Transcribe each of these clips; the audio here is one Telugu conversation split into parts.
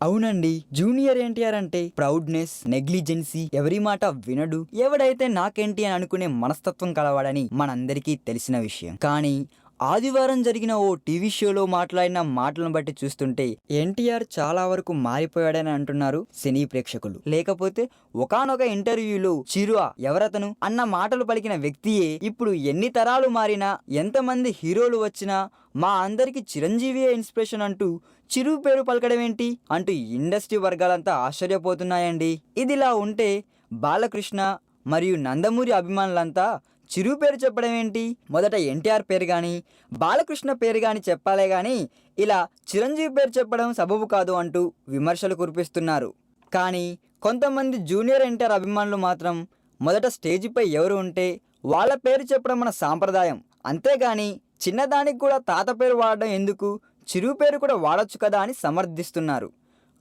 అవునండి జూనియర్ ఎన్టీఆర్ అంటే ప్రౌడ్నెస్ నెగ్లిజెన్సీ ఎవరి మాట వినడు ఎవడైతే నాకేంటి అని అనుకునే మనస్తత్వం కలవాడని మనందరికీ తెలిసిన విషయం. కానీ ఆదివారం జరిగిన ఓ టీవీ షోలో మాట్లాడిన మాటలను బట్టి చూస్తుంటే ఎన్టీఆర్ చాలా వరకు మారిపోయాడని అంటున్నారు సినీ ప్రేక్షకులు. లేకపోతే ఒకానొక ఇంటర్వ్యూలో చిరువా ఎవరతను అన్న మాటలు పలికిన వ్యక్తియే ఇప్పుడు ఎన్ని తరాలు మారినా ఎంతమంది హీరోలు వచ్చినా మా అందరికి చిరంజీవియే ఇన్స్పిరేషన్ అంటూ చిరు పేరు పలకడం ఏంటి అంటూ ఇండస్ట్రీ వర్గాలంతా ఆశ్చర్యపోతున్నాయండి. ఇదిలా ఉంటే బాలకృష్ణ మరియు నందమూరి అభిమానులంతా చిరు పేరు చెప్పడం ఏంటి? మొదట ఎన్టీఆర్ పేరు కానీ బాలకృష్ణ పేరు కానీ చెప్పాలే కానీ ఇలా చిరంజీవి పేరు చెప్పడం సబబు కాదు అంటూ విమర్శలు కురిపిస్తున్నారు. కానీ కొంతమంది జూనియర్ ఎన్టీఆర్ అభిమానులు మాత్రం మొదట స్టేజిపై ఎవరు ఉంటే వాళ్ళ పేరు చెప్పడం మన సాంప్రదాయం. అంతేగాని చిన్నదానికి కూడా తాత పేరు వాడడం ఎందుకు? చిరు పేరు కూడా వాడొచ్చు కదా అని సమర్థిస్తున్నారు.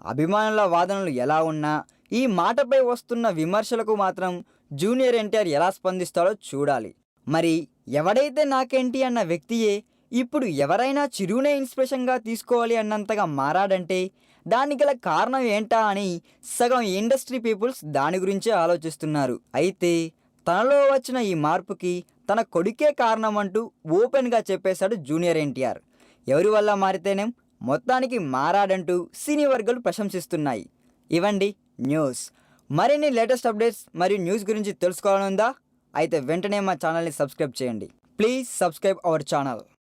అభిమానుల వాదనలు ఎలా ఉన్నా ఈ మాటపై వస్తున్న విమర్శలకు మాత్రం జూనియర్ ఎన్టీఆర్ ఎలా స్పందిస్తాడో చూడాలి. మరి ఎవడైతే నాకేంటి అన్న వ్యక్తియే ఇప్పుడు ఎవరైనా చిరునే ఇన్స్పిరేషన్గా తీసుకోవాలి అన్నంతగా మారాడంటే దానికి గల కారణం ఏంటా అని సగం ఇండస్ట్రీ పీపుల్స్ దాని గురించే ఆలోచిస్తున్నారు. అయితే తనలో వచ్చిన ఈ మార్పుకి తన కొడుకే కారణం అంటూ ఓపెన్గా చెప్పేశాడు జూనియర్ ఎన్టీఆర్. ఎవరి వల్ల మారితేనేం? మొత్తానికి మారాడంటూ సినీ వర్గాలు ప్రశంసిస్తున్నాయి. ఇవండి న్యూస్. మరిన్ని లేటెస్ట్ అప్డేట్స్ మరియు న్యూస్ గురించి తెలుసుకోవాలనుందా? అయితే వెంటనే మా ఛానల్ని సబ్స్క్రైబ్ చేయండి. Please subscribe our channel.